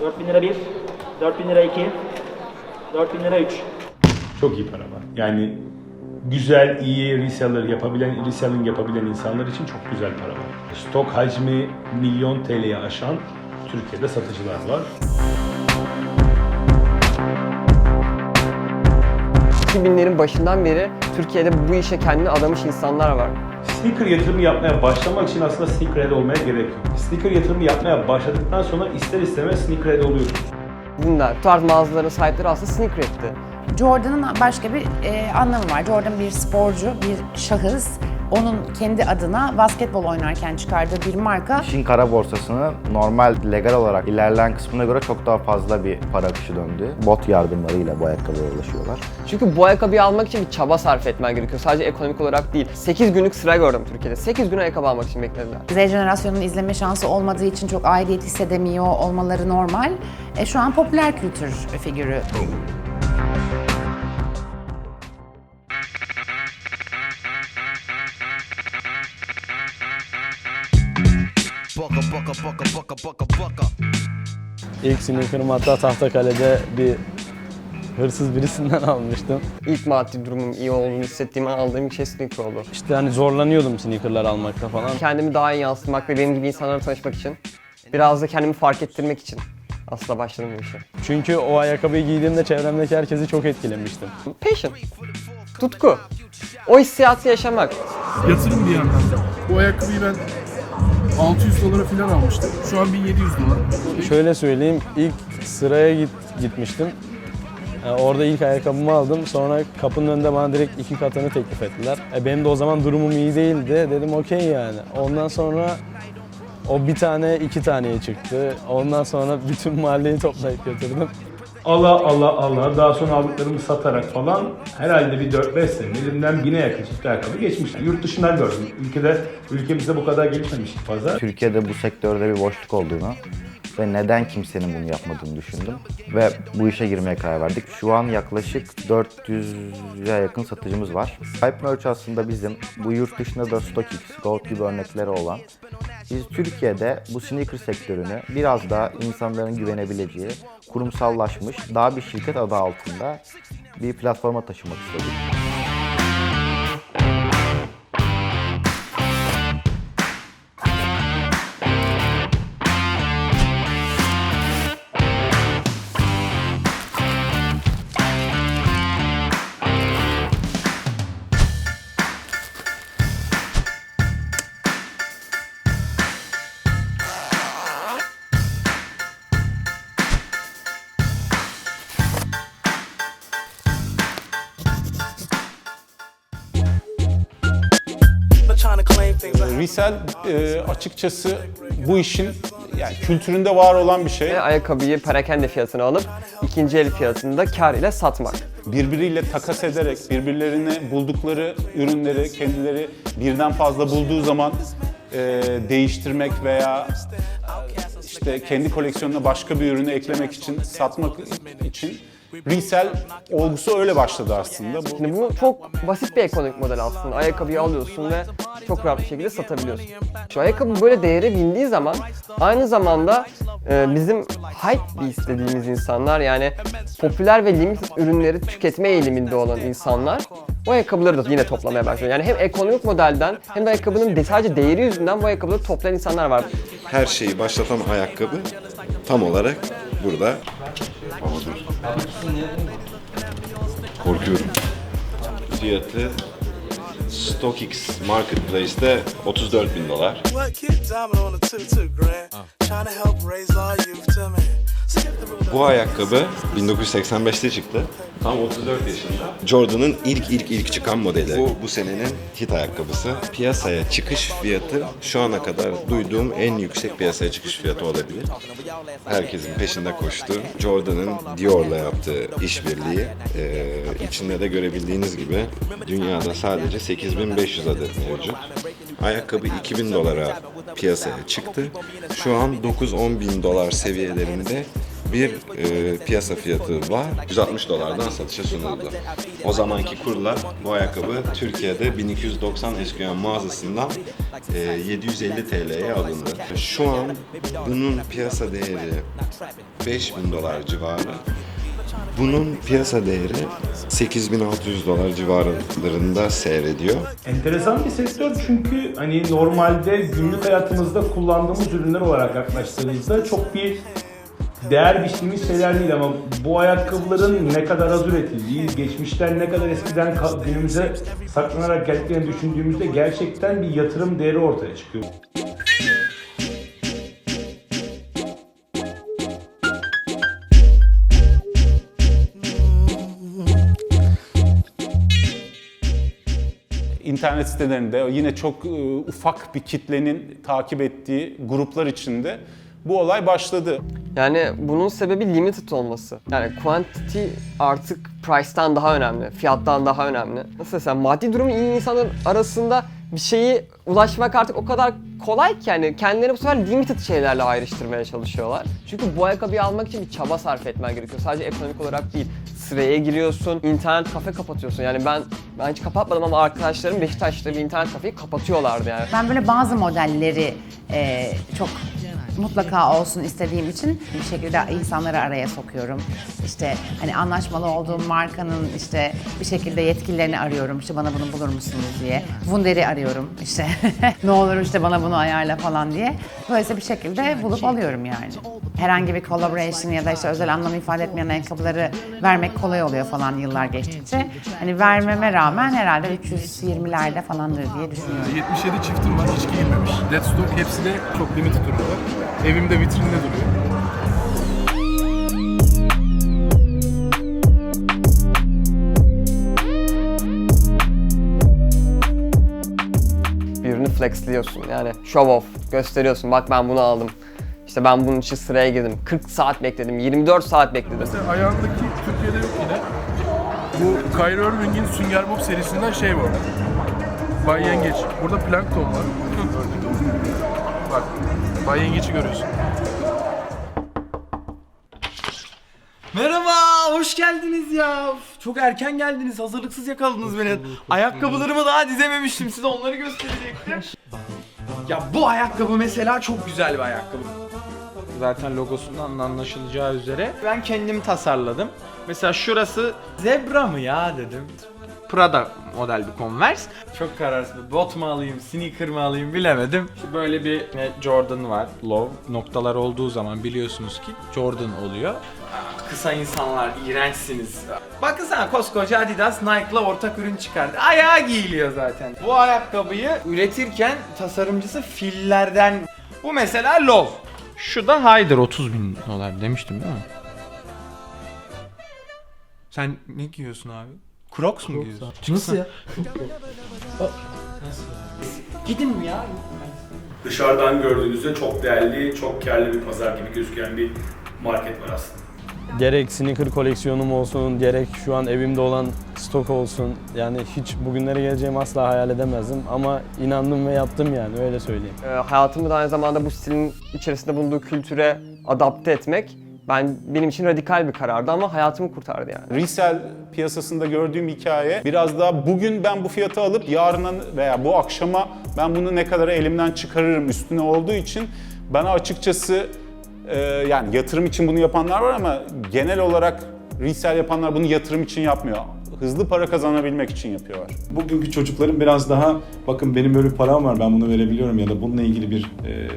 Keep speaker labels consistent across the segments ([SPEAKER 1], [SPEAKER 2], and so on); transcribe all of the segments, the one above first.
[SPEAKER 1] 4000 lira 1, 4000 lira 2, 4000 lira 3.
[SPEAKER 2] Çok iyi para var. Yani güzel, iyi reseller yapabilen, reselling yapabilen insanlar için çok güzel para var. Stok hacmi milyon TL'ye aşan Türkiye'de satıcılar var.
[SPEAKER 3] 2000'lerin başından beri Türkiye'de bu işe kendini adamış insanlar var.
[SPEAKER 2] Sneaker yatırımı yapmaya başlamak için aslında sneakerhead olmaya gerek yok. Sneaker yatırımı yapmaya başladıktan sonra ister istemez sneakerhead oluyorsunuz.
[SPEAKER 3] Bunlar, bu tarz mağazaların sahipleri aslında sneakerhead'ti.
[SPEAKER 4] Jordan'ın başka bir e, anlamı var. Jordan bir sporcu, bir şahıs. Onun kendi adına basketbol oynarken çıkardığı bir marka.
[SPEAKER 5] İşin kara borsasını normal legal olarak ilerleyen kısmına göre çok daha fazla bir para akışı döndü. Bot yardımlarıyla bu ayakkabıya ulaşıyorlar.
[SPEAKER 3] Çünkü bu ayakkabıyı almak için bir çaba sarf etmen gerekiyor. Sadece ekonomik olarak değil. 8 günlük sıra gördüm Türkiye'de. 8 gün ayakkabı almak için beklediler.
[SPEAKER 4] Z jenerasyonunun izleme şansı olmadığı için çok aidiyet hissedemiyor olmaları normal. E, şu an popüler kültür figürü.
[SPEAKER 6] Bucka, bucka, bucka, bucka, bucka.
[SPEAKER 7] İlk sneaker'ımı hatta Tahtakale'de bir hırsız birisinden almıştım.
[SPEAKER 3] İlk maddi durumum iyi olduğunu hissettiğim an aldığım şey sneaker oldu.
[SPEAKER 7] İşte hani zorlanıyordum sneaker'lar almakta falan.
[SPEAKER 3] Kendimi daha iyi yansıtmak ve benim gibi insanlarla tanışmak için, biraz da kendimi fark ettirmek için aslında başladım bu işe.
[SPEAKER 7] Çünkü o ayakkabıyı giydiğimde çevremdeki herkesi çok etkilemiştim.
[SPEAKER 3] Passion, tutku, o hissiyatı yaşamak.
[SPEAKER 8] yatırım bir yandan da. Bu ayakkabıyı ben 600 dolara falan almıştım. Şu an 1700 dolar.
[SPEAKER 7] Şöyle söyleyeyim, ilk sıraya git, gitmiştim. Ee, orada ilk ayakkabımı aldım. Sonra kapının önünde bana direkt iki katını teklif ettiler. E, benim de o zaman durumum iyi değildi. Dedim okey yani. Ondan sonra o bir tane iki taneye çıktı. Ondan sonra bütün mahalleyi toplayıp götürdüm.
[SPEAKER 2] Allah Allah Allah daha sonra aldıklarımı satarak falan herhalde bir 4-5 sene elimden bine yakın çift ayakkabı geçmiş. Yurt dışından gördüm. Ülkede, ülkemizde bu kadar gelişmemiş pazar.
[SPEAKER 5] Türkiye'de bu sektörde bir boşluk olduğunu ve neden kimsenin bunu yapmadığını düşündüm. Ve bu işe girmeye karar verdik. Şu an yaklaşık 400'e yakın satıcımız var. Hype Merch aslında bizim bu yurt dışında da StockX, Gold gibi örnekleri olan biz Türkiye'de bu sneaker sektörünü biraz daha insanların güvenebileceği, kurumsallaşmış, daha bir şirket adı altında bir platforma taşımak istedik.
[SPEAKER 9] Resell e, açıkçası bu işin yani kültüründe var olan bir şey.
[SPEAKER 3] Ve ayakkabıyı perakende fiyatına alıp ikinci el fiyatında kar ile satmak.
[SPEAKER 9] Birbiriyle takas ederek birbirlerine buldukları ürünleri kendileri birden fazla bulduğu zaman e, değiştirmek veya işte kendi koleksiyonuna başka bir ürünü eklemek için, satmak için resell olgusu öyle başladı aslında. Bu
[SPEAKER 3] Şimdi bu çok basit bir ekonomik model aslında. Ayakkabıyı alıyorsun ve çok rahat bir şekilde satabiliyorsun. Şu ayakkabı böyle değere bindiği zaman aynı zamanda e, bizim hype istediğimiz insanlar yani popüler ve limited ürünleri tüketme eğiliminde olan insanlar bu ayakkabıları da yine toplamaya başlıyor. Yani hem ekonomik modelden hem de ayakkabının de sadece değeri yüzünden bu ayakkabıları toplayan insanlar var.
[SPEAKER 10] her şeyi başlatan ayakkabı tam olarak burada. Ama dur. Korkuyorum. Fiyatı StockX Marketplace'te 34 bin dolar. Bu ayakkabı 1985'te çıktı. Tam 34 yaşında. Jordan'ın ilk ilk ilk çıkan modeli. Bu, bu senenin hit ayakkabısı. Piyasaya çıkış fiyatı şu ana kadar duyduğum en yüksek piyasaya çıkış fiyatı olabilir. Herkesin peşinde koştu. Jordan'ın Dior'la yaptığı işbirliği e, içinde de görebildiğiniz gibi dünyada sadece 8500 adet mevcut. Ayakkabı 2000 dolara piyasaya çıktı. Şu an 9-10 bin dolar seviyelerinde bir e, piyasa fiyatı var. 160 dolardan satışa sunuldu. O zamanki kurla bu ayakkabı Türkiye'de 1290 SQM mağazasından e, 750 TL'ye alındı. Şu an bunun piyasa değeri 5000 dolar civarı. Bunun piyasa değeri 8600 dolar civarlarında seyrediyor.
[SPEAKER 2] Enteresan bir sektör çünkü hani normalde günlük hayatımızda kullandığımız ürünler olarak yaklaştığımızda çok bir değer biçtiğimiz şeyler değil ama bu ayakkabıların ne kadar az üretildiği, geçmişten ne kadar eskiden günümüze saklanarak geldiklerini düşündüğümüzde gerçekten bir yatırım değeri ortaya çıkıyor.
[SPEAKER 9] İnternet sitelerinde yine çok e, ufak bir kitlenin takip ettiği gruplar içinde bu olay başladı.
[SPEAKER 3] Yani bunun sebebi limited olması. Yani quantity artık price'tan daha önemli, fiyattan daha önemli. Nasıl desem maddi durumu iyi insanlar arasında bir şeyi ulaşmak artık o kadar kolay ki yani kendilerini bu sefer limited şeylerle ayrıştırmaya çalışıyorlar. Çünkü bu ayakkabıyı almak için bir çaba sarf etmen gerekiyor. Sadece ekonomik olarak değil. Sıraya giriyorsun, internet kafe kapatıyorsun. Yani ben ben hiç kapatmadım ama arkadaşlarım Beşiktaş'ta bir internet kafeyi kapatıyorlardı yani.
[SPEAKER 4] Ben böyle bazı modelleri e, çok mutlaka olsun istediğim için bir şekilde insanları araya sokuyorum. İşte hani anlaşmalı olduğum markanın işte bir şekilde yetkililerini arıyorum. İşte bana bunu bulur musunuz diye. Wunder'i arıyorum işte. ne olur işte bana bunu ayarla falan diye. Böylece bir şekilde bulup alıyorum yani. Herhangi bir collaboration ya da işte özel anlam ifade etmeyen ayakkabıları vermek kolay oluyor falan yıllar geçtikçe. Hani vermeme rağmen herhalde 320'lerde falandır diye düşünüyorum.
[SPEAKER 8] 77 çiftim var hiç giyilmemiş. Deadstock hepsi de çok limited ürünler. Evimde vitrinde duruyor.
[SPEAKER 3] bir ürünü flexliyorsun. Yani show off gösteriyorsun. Bak ben bunu aldım. İşte ben bunun için sıraya girdim. 40 saat bekledim. 24 saat bekledim.
[SPEAKER 8] Mesela ayağındaki Türkiye'de yok yine. Bu Kyrie Irving'in Sünger Bob serisinden şey var. Bay Yengeç. Burada plankton var. Bak, Bay Yengeç'i görüyorsun.
[SPEAKER 1] Merhaba, hoş geldiniz ya. Çok erken geldiniz, hazırlıksız yakaladınız beni. Ayakkabılarımı daha dizememiştim, size onları gösterecektim. Ya bu ayakkabı mesela çok güzel bir ayakkabı. Zaten logosundan da anlaşılacağı üzere. Ben kendim tasarladım. Mesela şurası zebra mı ya dedim. Prada model bir Converse. Çok kararsız. Bot mu alayım, sneaker mı alayım bilemedim.
[SPEAKER 7] Şu Böyle bir Jordan var. Low noktalar olduğu zaman biliyorsunuz ki Jordan oluyor.
[SPEAKER 1] Kısa insanlar, iğrençsiniz. Bakın sana koskoca Adidas Nike'la ortak ürün çıkardı. Ayağa giyiliyor zaten. Bu ayakkabıyı üretirken tasarımcısı fillerden... Bu mesela Love. Şu da Hyder 30 bin dolar demiştim değil mi? Sen ne giyiyorsun abi? Crocs mu giyiyorsun? Nasıl ya? Gidin ya.
[SPEAKER 2] Dışarıdan gördüğünüzde çok değerli, çok karlı bir pazar gibi gözüken bir market var aslında.
[SPEAKER 7] Gerek sneaker koleksiyonum olsun, gerek şu an evimde olan stok olsun. Yani hiç bugünlere geleceğimi asla hayal edemezdim ama inandım ve yaptım yani öyle söyleyeyim.
[SPEAKER 3] Ee, hayatımı da aynı zamanda bu stilin içerisinde bulunduğu kültüre adapte etmek ben benim için radikal bir karardı ama hayatımı kurtardı yani.
[SPEAKER 9] Resell piyasasında gördüğüm hikaye biraz daha bugün ben bu fiyatı alıp yarına veya bu akşama ben bunu ne kadar elimden çıkarırım üstüne olduğu için bana açıkçası e, yani yatırım için bunu yapanlar var ama genel olarak resell yapanlar bunu yatırım için yapmıyor. Hızlı para kazanabilmek için yapıyorlar.
[SPEAKER 11] Bugünkü çocukların biraz daha bakın benim böyle bir param var ben bunu verebiliyorum ya da bununla ilgili bir e,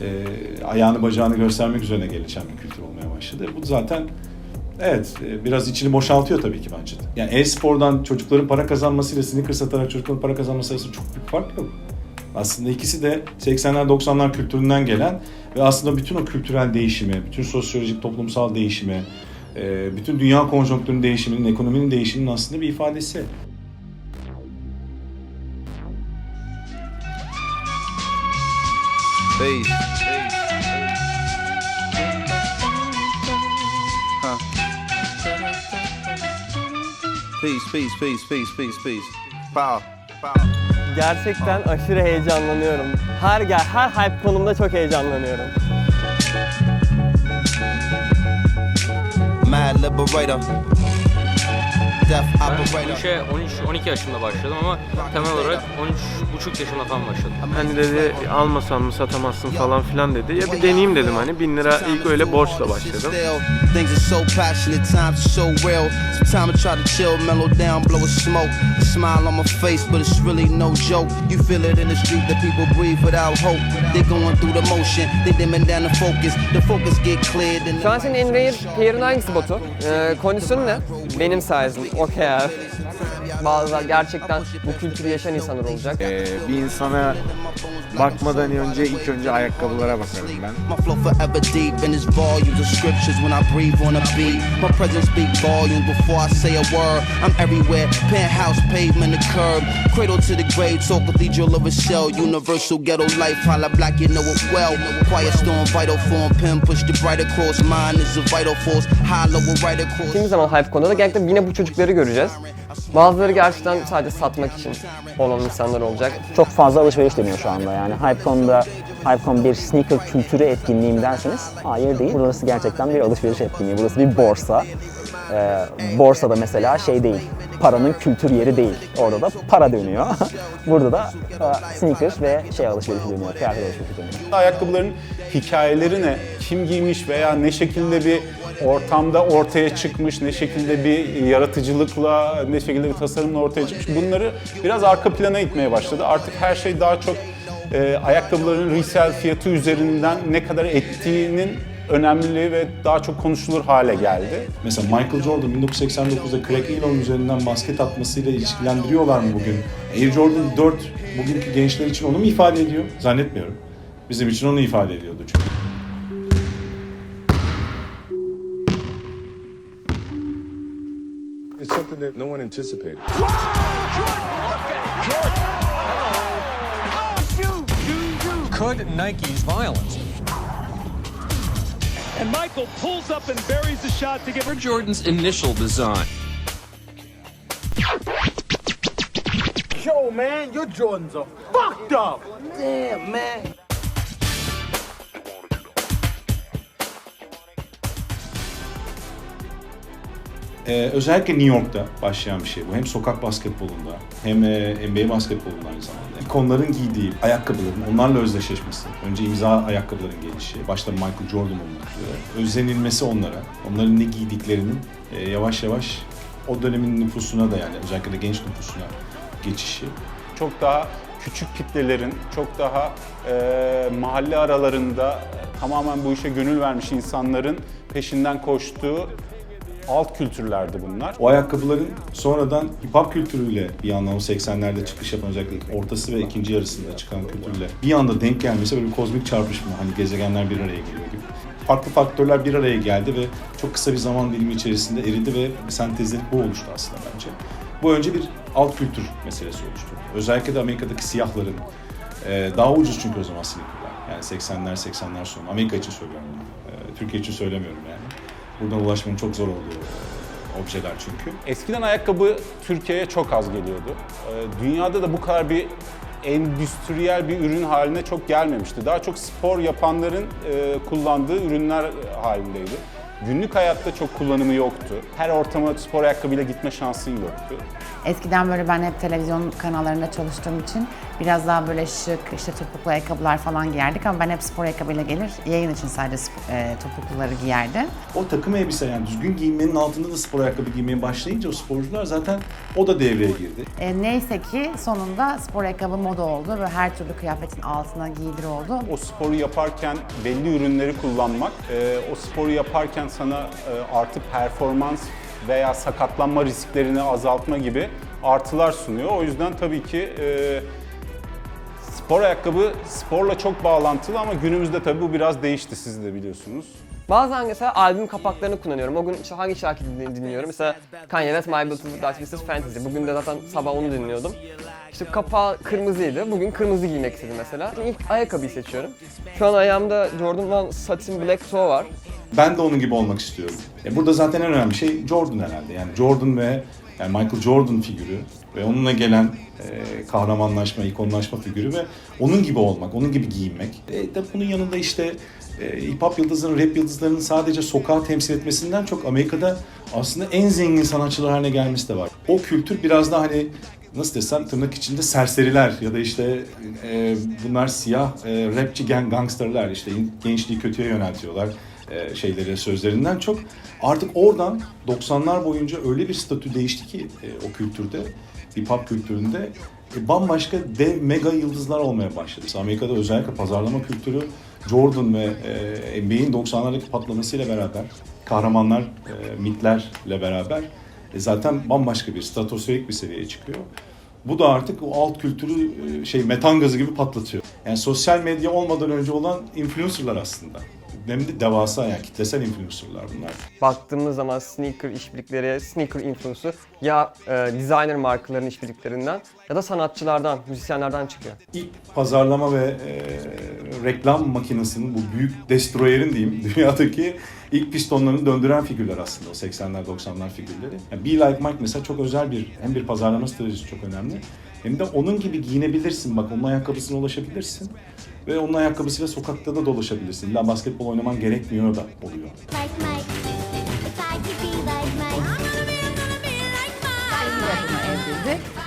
[SPEAKER 11] e, ayağını bacağını göstermek üzerine gelişen bir kültür olmaya başladı. Bu zaten evet e, biraz içini boşaltıyor tabii ki bence de. Yani e-spordan çocukların para kazanmasıyla sneaker satarak çocukların para kazanması arasında çok büyük fark yok. Aslında ikisi de 80'ler 90'lar kültüründen gelen ve aslında bütün o kültürel değişime, bütün sosyolojik toplumsal değişime, e, bütün dünya konjonktürünün değişiminin, ekonominin değişiminin aslında bir ifadesi.
[SPEAKER 12] Peace. Huh. Peace, peace, peace, peace, peace, peace. Power.
[SPEAKER 3] Gerçekten aşırı heyecanlanıyorum. Her gel her hype konumda çok heyecanlanıyorum.
[SPEAKER 12] Mad liberator. Death
[SPEAKER 13] Bu işe 13-12 yaşında başladım ama temel olarak 13,5 yaşında falan başladım.
[SPEAKER 7] Hani dedi almasan mı satamazsın falan filan dedi. Ya bir deneyeyim dedim hani 1000 lira ilk öyle borçla başladım.
[SPEAKER 12] Still, things are so passionate, times are so real. Sometimes I try to chill, mellow down, blow a smoke. A smile on my face, but it's really no joke. You feel it in the street that people breathe without hope. They're going through the motion, they dimming down the focus. The focus get cleared and
[SPEAKER 3] Şu an senin en rare pairin hangisi Batu? Ee, kondisyonu ne? Benim size'ım. Okey abi. Bazılar gerçekten bu kültürü yaşayan insanlar olacak.
[SPEAKER 7] bir insana bakmadan önce ilk önce ayakkabılara bakarım ben.
[SPEAKER 12] Cradle to the grave, talk cathedral of a shell. Universal ghetto life, holla black, you know it well. Quiet storm, vital form, pen push the bright across. Mine is a vital force, hollow will right across.
[SPEAKER 3] Kimi zaman hype konuda da genellikle yine bu çocukları göreceğiz. Bazıları gerçekten sadece satmak için olan insanlar olacak.
[SPEAKER 14] Çok fazla alışveriş dönüyor şu anda yani. Hypecon'da Hypecon bir sneaker kültürü etkinliği mi derseniz hayır değil. Burası gerçekten bir alışveriş etkinliği. Burası bir borsa. Ee, borsada mesela şey değil, paranın kültür yeri değil. Orada da para dönüyor. Burada da e, sneakers ve şey alışverişi dönüyor, kıyafet alışverişi dönüyor.
[SPEAKER 9] Ayakkabıların hikayeleri ne? Kim giymiş veya ne şekilde bir ortamda ortaya çıkmış, ne şekilde bir yaratıcılıkla, ne şekilde bir tasarımla ortaya çıkmış. Bunları biraz arka plana itmeye başladı. Artık her şey daha çok e, ayakkabıların resale fiyatı üzerinden ne kadar ettiğinin önemliliği ve daha çok konuşulur hale geldi.
[SPEAKER 11] Mesela Michael Jordan 1989'da Craig Elon üzerinden basket atmasıyla ilişkilendiriyorlar mı bugün? Air Jordan 4 bugünkü gençler için onu mu ifade ediyor? Zannetmiyorum. Bizim için onu ifade ediyordu çünkü.
[SPEAKER 15] It's something that no one anticipated.
[SPEAKER 16] Could Nike's violence?
[SPEAKER 17] And Michael pulls up and buries the shot to give
[SPEAKER 16] Air Jordan's initial design.
[SPEAKER 17] Yo, man, your Jordans are fucked up. Damn, man.
[SPEAKER 11] Ee, özellikle New York'ta başlayan bir şey bu. Hem sokak basketbolunda hem e, NBA basketbolunda aynı zamanda. İkonların giydiği ayakkabıların onlarla özdeşleşmesi. Önce imza ayakkabıların gelişi, başta Michael Jordan olmak üzere. Özenilmesi onlara, onların ne giydiklerinin e, yavaş yavaş o dönemin nüfusuna da yani özellikle de genç nüfusuna geçişi.
[SPEAKER 9] Çok daha küçük kitlelerin, çok daha e, mahalle aralarında e, tamamen bu işe gönül vermiş insanların peşinden koştuğu alt kültürlerdi bunlar.
[SPEAKER 11] O ayakkabıların sonradan hip hop kültürüyle bir o 80'lerde çıkış yapan özellikle ortası ve ikinci yarısında çıkan kültürle bir anda denk gelmesi böyle bir kozmik çarpışma hani gezegenler bir araya geliyor gibi. Farklı faktörler bir araya geldi ve çok kısa bir zaman dilimi içerisinde eridi ve sentezlenip bu oluştu aslında bence. Bu önce bir alt kültür meselesi oluştu. Özellikle de Amerika'daki siyahların e, daha ucuz çünkü o zaman sneakerlar. Yani 80'ler 80'ler sonu. Amerika için söylüyorum. E, Türkiye için söylemiyorum yani. Buradan ulaşmanın çok zor olduğu e, objeler çünkü.
[SPEAKER 9] Eskiden ayakkabı Türkiye'ye çok az geliyordu. Ee, Dünyada da bu kadar bir endüstriyel bir ürün haline çok gelmemişti. Daha çok spor yapanların e, kullandığı ürünler halindeydi. Günlük hayatta çok kullanımı yoktu. Her ortama spor ayakkabıyla gitme şansın yoktu.
[SPEAKER 4] Eskiden böyle ben hep televizyon kanallarında çalıştığım için biraz daha böyle şık, işte topuklu ayakkabılar falan giyerdik ama ben hep spor ayakkabıyla gelir, yayın için sadece e, topukluları giyerdim.
[SPEAKER 11] O takım elbise yani düzgün giyinmenin altında da spor ayakkabı giymeye başlayınca o sporcular zaten o da devreye girdi.
[SPEAKER 4] E, neyse ki sonunda spor ayakkabı moda oldu ve her türlü kıyafetin altına giydir oldu.
[SPEAKER 9] O sporu yaparken belli ürünleri kullanmak, e, o sporu yaparken sana e, artı performans veya sakatlanma risklerini azaltma gibi artılar sunuyor. O yüzden tabii ki e, spor ayakkabı sporla çok bağlantılı ama günümüzde tabii bu biraz değişti siz de biliyorsunuz.
[SPEAKER 3] Bazen mesela albüm kapaklarını kullanıyorum. O gün işte hangi şarkı din- dinliyorum? Mesela Kanye West, My Beautiful Dark Twisted Fantasy. Bugün de zaten sabah onu dinliyordum. İşte kapağı kırmızıydı. Bugün kırmızı giymek istedim mesela. İlk ayakkabıyı seçiyorum. Şu an ayağımda Jordan 1 Satin Black Toe var.
[SPEAKER 11] Ben de onun gibi olmak istiyorum. E burada zaten en önemli şey Jordan herhalde. Yani Jordan ve Yani Michael Jordan figürü ve onunla gelen e, kahramanlaşma, ikonlaşma figürü ve onun gibi olmak, onun gibi giyinmek. E, de bunun yanında işte e, hip hop yıldızlarının, rap yıldızlarının sadece sokağı temsil etmesinden çok Amerika'da aslında en zengin sanatçılar haline gelmesi de var. O kültür biraz da hani nasıl desem tırnak içinde serseriler ya da işte e, bunlar siyah e, rapçi gang, gangsterler işte gençliği kötüye yöneltiyorlar e, şeyleri sözlerinden çok artık oradan 90'lar boyunca öyle bir statü değişti ki e, o kültürde hip hop kültüründe e, bambaşka dev mega yıldızlar olmaya başladı. Mesela Amerika'da özellikle pazarlama kültürü Jordan ve e, NBA'in 90'lardaki patlamasıyla beraber kahramanlar, e, mitlerle beraber e, zaten bambaşka bir stratosferik bir seviyeye çıkıyor. Bu da artık o alt kültürü e, şey metan gazı gibi patlatıyor. Yani sosyal medya olmadan önce olan influencerlar aslında. Hem de devasa yani kitlesel influencerlar bunlar.
[SPEAKER 3] Baktığımız zaman sneaker işbirlikleri, sneaker influence'u ya e, designer markaların işbirliklerinden ya da sanatçılardan, müzisyenlerden çıkıyor.
[SPEAKER 11] İlk pazarlama ve e, reklam makinesinin bu büyük destroyer'in diyeyim dünyadaki ilk pistonlarını döndüren figürler aslında o 80'ler 90'lar figürleri. Yani Be Like Mike mesela çok özel bir hem bir pazarlama stratejisi çok önemli. Hem de onun gibi giyinebilirsin bak onun ayakkabısına ulaşabilirsin ve onun ayakkabısıyla sokakta da dolaşabilirsin. İlla basketbol oynaman gerekmiyor da oluyor.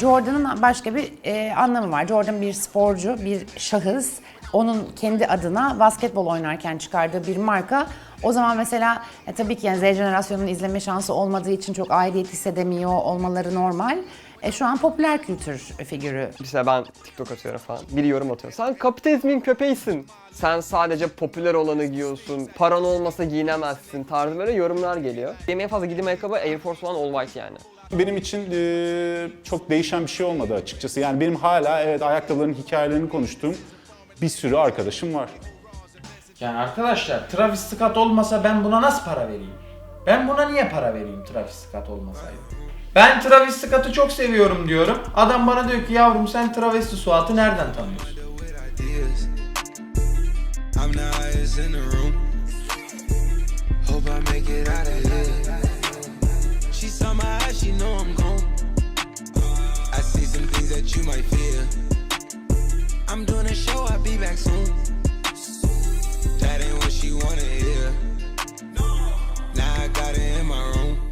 [SPEAKER 4] Jordan'ın başka bir e, anlamı var. Jordan bir sporcu, bir şahıs. Onun kendi adına basketbol oynarken çıkardığı bir marka. O zaman mesela e, tabii ki yani Z jenerasyonunun izleme şansı olmadığı için çok aidiyet hissedemiyor olmaları normal. E, şu an popüler kültür figürü.
[SPEAKER 3] Mesela ben TikTok atıyorum falan. Biri yorum atıyor. Sen kapitalizmin köpeğisin. Sen sadece popüler olanı giyiyorsun. Paran olmasa giyinemezsin tarzı böyle yorumlar geliyor. Benim en fazla giydiğim ayakkabı Air Force One All White yani.
[SPEAKER 9] Benim için e, çok değişen bir şey olmadı açıkçası. Yani benim hala evet ayakkabıların hikayelerini konuştuğum bir sürü arkadaşım var.
[SPEAKER 1] Yani arkadaşlar Travis Scott olmasa ben buna nasıl para vereyim? Ben buna niye para vereyim Travis Scott olmasaydı? Ben Travis Scott'ı çok seviyorum diyorum. Adam bana diyor ki yavrum sen travesti Suat'ı nereden tanıyorsun?
[SPEAKER 6] I'm doing a show, I'll be back soon. That ain't what she wanna hear. Now I got it in my room.